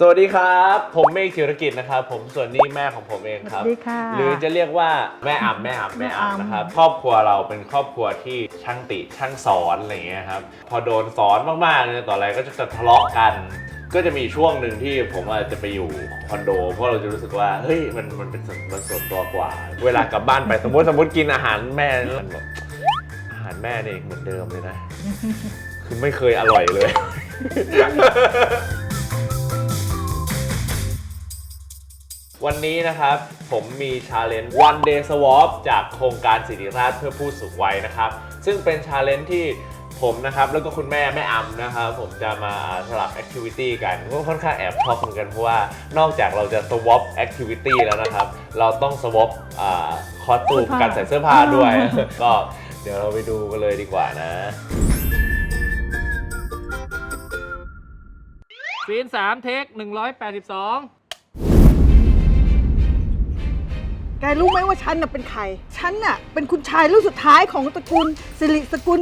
สวัสดีครับ ผมเมฆธีรกิจนะครับ ผมส่วนนี้แม่ของผมเองครับ สวัสดีค่ะหรือจะเรียกว่าแม่อ่ำแม่อ่ำแม่อ่ำ นะครับ ครอบครัวเราเป็นครอบครัวที่ช่างติช่างสอนอะไรอย่างเงี้ยครับ พอโดนสอนมากๆเนี่ยต่ออะไรก็จะทะเลาะกัน ก็จะมีช่วงหนึ่งที่ผมอาจจะไปอยู่คอนโด เพราะเราจะรู้สึกว่าเฮ้ยมันมันเป็นส่วนมันส่วนตัวกว่า เวลากลับบ้านไปสมมติสมมติกินอาหารแม่มันแบบอาหารแม่เนี่ยเหมือนเดิมเลยนะ คือไม่เคยอร่อยเลย วันนี้นะครับผมมีชาเลนจ์ one day swap จากโครงการสิริราชเพื่อผู้สูงวัยนะครับ ซึ่งเป็นชาเลนจ์ที่ผมนะครับแล้วก็คุณแม่แม่อำนะครับผมจะมาสลับแอคทิวิตี้กันก็ค่อนข้างแอบชอบเหมือนกันเพราะว่านอกจากเราจะสวอปแอคทิวิตี้แล้วนะครับ เราต้องสวอปคอสตูมการใส่เสื้อผ้าด้วย ก็เดี๋ยวเราไปดูกันเลยดีกว่านะซีน3เทค182 แปดสิบสองแกรู้ไหมว่าฉันน่ะเป็นใคร ฉันน่ะเป็นคุณชายรุ่นสุดท้ายของตระกูลสิริสกุล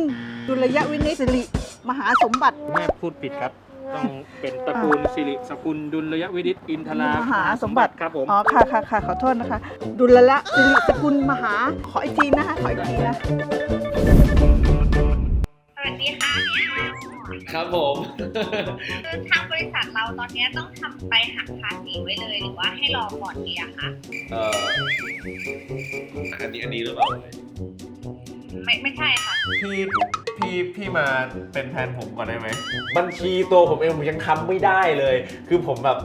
ดุลยวินิจสิริมหาสมบัติ แม่พูดผิดครับ ต้องเป็นตระกูลสิริสกุลดุลยวิดิตอินทรามหาสมบัติ ครับผม อ๋อค่ะค่ะค่ะขอโทษนะคะ ดุลละสิริสกุลมหาขออีกทีนะคะขออีกทีนะ ครับผมคือทางบริษัทเราตอนนี้ต้องทำไปหักภาษีไว้เลยหรือว่าให้รอก่อนดีอะคะเอ่ออันนี้อันนี้หรือเปล่าไม่ไม่ใช่ค่ะ พี่พี่พี่มาเป็นแทนผมก่อนได้ไหม บัญชีตัวผมเองผมยังทำไม่ได้เลย คือผมแบบ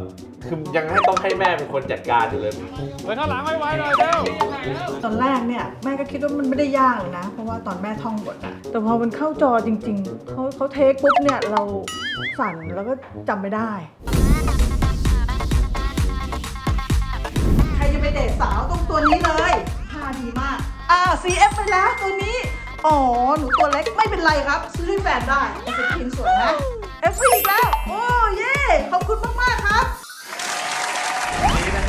คือยังให้ต้องให้แม่เป็นคนจัดการอยู่เลยไปข้างหลังไวๆหน่อยเร็วตอนแรกเนี่ยแม่ก็คิดว่ามันไม่ได้ยากเลยนะ เพราะว่าตอนแม่ท่องบทอะแต่พอมันเข้าจอจริง ๆเขาเขาเทคปุ๊บเนี่ยเราสั่นแล้วก็จำไม่ได้ ใครจะไปเดทสาวต้องตัวนี้เลยท่าดีมาก อ่า CF ไปแล้วตัวนี้ อ๋อ หนูตัวเล็กไม่เป็นไรครับ ซื้อให้แฟนได้แต่เป็นพินสวยนะ F อีกแล้ว โอ้ เย่ขอบคุณมากๆครับวั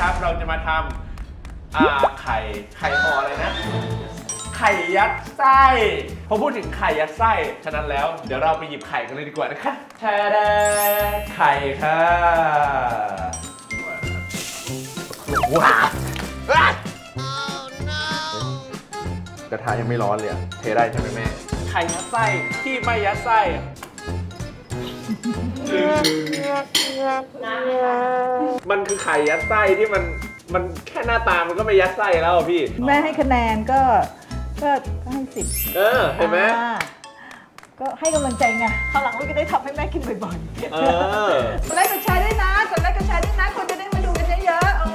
นนี้นะครับ เราจะมาทำอ่าไข่ไข่ห่ออะไรนะ ไข่ยัดไส้พอพูดถึงไข่ยัดไส้ ฉะนั้นแล้วเดี๋ยวเราไปหยิบไข่กันเลยดีกว่านะคะแชร์แดไข่ค่ะว้าวว้าวกระทะยังไม่ร้อนเลยอะเทได้ใช่ไหมแม่ ไข่ยัดไส้ที่ไม่ยัดไส้อะ มันคือไข่ยัดไส้ที่มันมันแค่หน้าตามันก็ไม่ยัดไส้แล้วอะพี่ แม่ให้คะแนนก็ก็ก็ให้สิบเออ เห็นไหมอ่าก็ให้กำลังใจไงคราวหลังลูกจะได้ทำให้แม่กินบ่อยๆเออกดไลค์กดแชร์ด้วยนะกดไลค์กดแชร์ด้วยนะ คนจะได้มาดูกันเยอะๆโอ้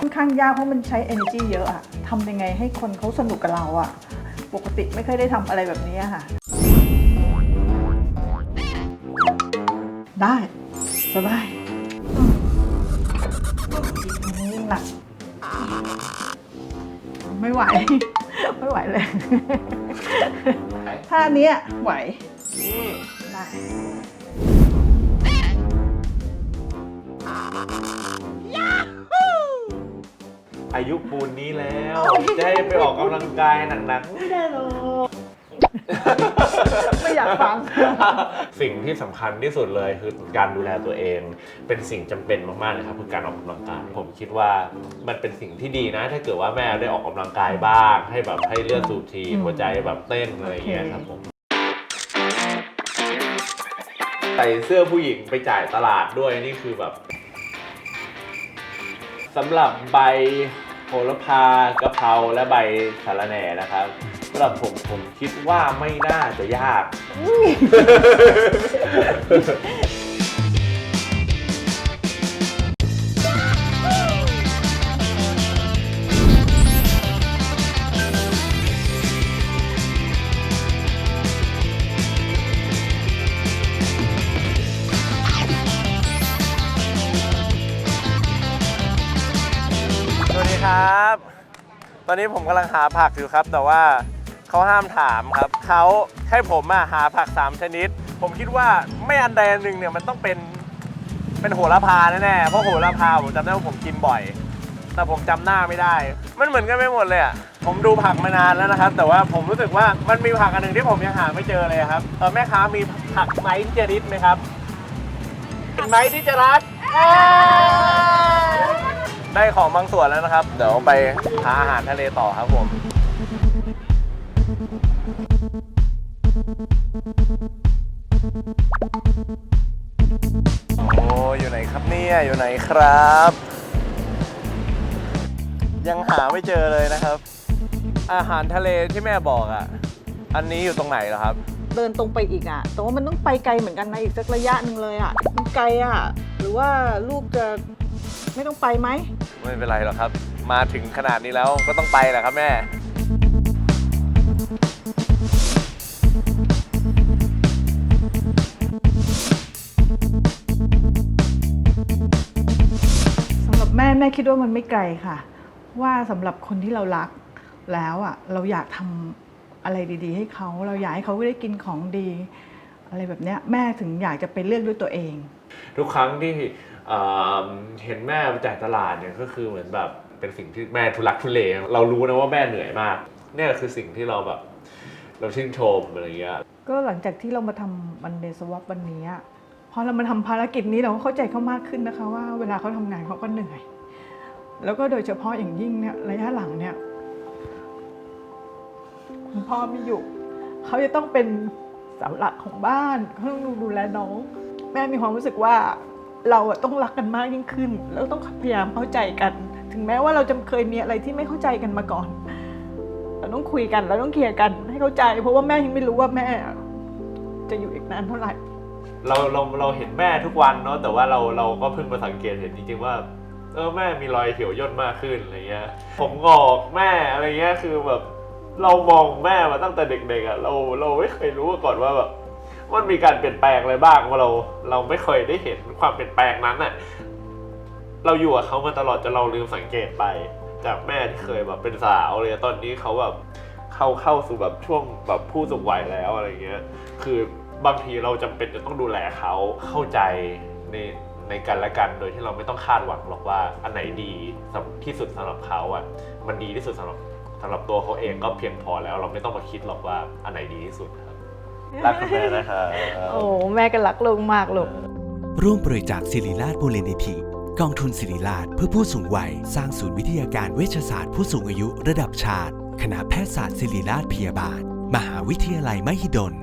ค่อนข้างยากเพราะมันใช้ energy เยอะอะทำยังไงให้คนเขาสนุกกับเราอะปกติไม่เคยได้ทำอะไรแบบนี้อะค่ะ ได้สบายอืมอันนี้หนัก ไม่ไหว ไม่ไหวเลย ท่าเนี้ยไหวได้อายุปูนนี้แล้ว จะให้ไปออกกำลังกายหนักๆไม่ได้หรอก ไม่อยากฟัง สิ่งที่สำคัญที่สุดเลยคือการดูแลตัวเอง เป็นสิ่งจำเป็นมากๆเลยครับคือการออกกำลังกาย ผมคิดว่ามันเป็นสิ่งที่ดีนะ ถ้าเกิดว่าแม่ได้ออกกำลังกายบ้าง ให้แบบให้เลือดสูบฉีดอืมหัวใจแบบเต้นอะไรอย่างเงี้ยครับผม ใส่เสื้อผู้หญิงไปจ่ายตลาดด้วยนี่คือแบบสำหรับใบโหระพากะเพราและใบสะระแหน่นะครับ สำหรับผมผมคิดว่าไม่น่าจะยาก สวัสดีครับ ตอนนี้ผมกำลังหาผักอยู่ครับ แต่ว่า เขาห้ามถามครับ เขาให้ผมอะหาผัก 3 ชนิด ผมคิดว่าไม่อันใดอันหนึ่งเนี่ยมันต้องเป็นเป็นโหระพาแน่ๆเพราะโหระพาผมจำได้ว่าผมกินบ่อย แต่ผมจำหน้าไม่ได้ มันเหมือนกันไม่หมดเลยอะผมดูผักมานานแล้วนะครับ แต่ว่าผมรู้สึกว่ามันมีผักอันหนึ่งที่ผมยังหาไม่เจอเลยครับเออแม่ค้ามีผักไม้ที่จะริดไหมครับเป็นไม้ที่จะรัดได้ของบางส่วนแล้วนะครับ เดี๋ยวไปหาอาหารทะเลต่อครับผม โอ้อยู่ไหนครับเนี่ยอยู่ไหนครับ ยังหาไม่เจอเลยนะครับ อาหารทะเลที่แม่บอกอะ อันนี้อยู่ตรงไหนเหรอครับ เดินตรงไปอีกอะ แต่ว่ามันต้องไปไกลเหมือนกันนะอีกสักระยะหนึ่งเลยอะมันไกลอะ หรือว่าลูกจะไม่ต้องไปไหมไม่เป็นไรหรอกครับ มาถึงขนาดนี้แล้วก็ต้องไปแหละครับแม่ แม่แม่คิดว่ามันไม่ไกลค่ะ ว่าสำหรับคนที่เรารักแล้วอะเราอยากทำอะไรดี ๆ ให้เขาเราอยากให้เขาได้กินของดี อะไรแบบเนี้ยแม่ถึงอยากจะไปเลือกด้วยตัวเอง ทุกครั้งที่เอ่อเห็นแม่ไปจ่ายตลาดเนี่ยก็คือเหมือนแบบเป็นสิ่งที่แม่ทุลักทุเลเรารู้นะว่าแม่เหนื่อยมากเนี่ยคือสิ่งที่เราแบบ เราชื่นชมอะไรเงี้ยก็หลังจากที่เรามาทำวันเดย์สวอปวันนี้อะ พอเรามาทำภารกิจนี้เราก็เข้าใจเขามากขึ้นนะคะ ว่าเวลาเขาทำงานเขาก็เหนื่อย แล้วก็โดยเฉพาะอย่างยิ่งเนี่ยระยะหลังเนี่ยคุณพ่อไม่อยู่เขาจะต้องเป็นเสาหลักของบ้านเขาต้องดูแลน้อง แม่มีความรู้สึกว่าเราต้องรักกันมากยิ่งขึ้น แล้วต้องพยายามเข้าใจกัน ถึงแม้ว่าเราจะเคยมีอะไรที่ไม่เข้าใจกันมาก่อน เราต้องคุยกันเราต้องเคลียร์กันให้เข้าใจ เพราะว่าแม่ยังไม่รู้ว่าแม่จะอยู่อีกนานเท่าไหร่ เราเราเราเห็นแม่ทุกวันเนาะแต่ว่าเราเราก็เพิ่งมาสังเกตเห็นจริงๆว่า เออแม่มีรอยเหี่ยวย่นมากขึ้นอะไรเงี้ยผมงอกแม่อะไรเงี้ยคือแบบเรามองแม่มาตั้งแต่เด็กๆอะเราเราไม่เคยรู้มาก่อนว่าแบบมันมีการเปลี่ยนแปลงอะไรบ้างว่าเราเราไม่เคยได้เห็นความเปลี่ยนแปลงนั้นอะเราอยู่กับเขามาตลอดจนเราลืมสังเกตไป จากแม่ที่เคยแบบเป็นสาวเลยตอนนี้เขาแบบเข้าเข้าสู่แบบช่วงแบบผู้สูงวัยแล้วอะไรเงี้ย คือ บางทีเราจำเป็นจะต้องดูแลเขาเข้าใจในในกันและกันโดยที่เราไม่ต้องคาดหวังหรอกว่าอันไหนดีสำที่สุดสำหรับเขาอะมันดีที่สุดสำหรับสำหรับตัวเขาเองก็เพียงพอแล้ว เราไม่ต้องมาคิดหรอกว่าอันไหนดีที่สุดครับรักคุณแม่นะครับ โอ้แม่ก็รักลูกมากลูก ร่วมบริจาคศิริราชมูลนิธิกองทุนศิริราชเพื่อผู้สูงวัย สร้างศูนย์วิทยาการเวชศาสตร์ผู้สูงอายุระดับชาติ คณะแพทยศาสตร์ศิริราชพยาบาล มหาวิทยาลัยมหิดล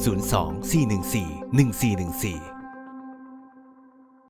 02 414 1414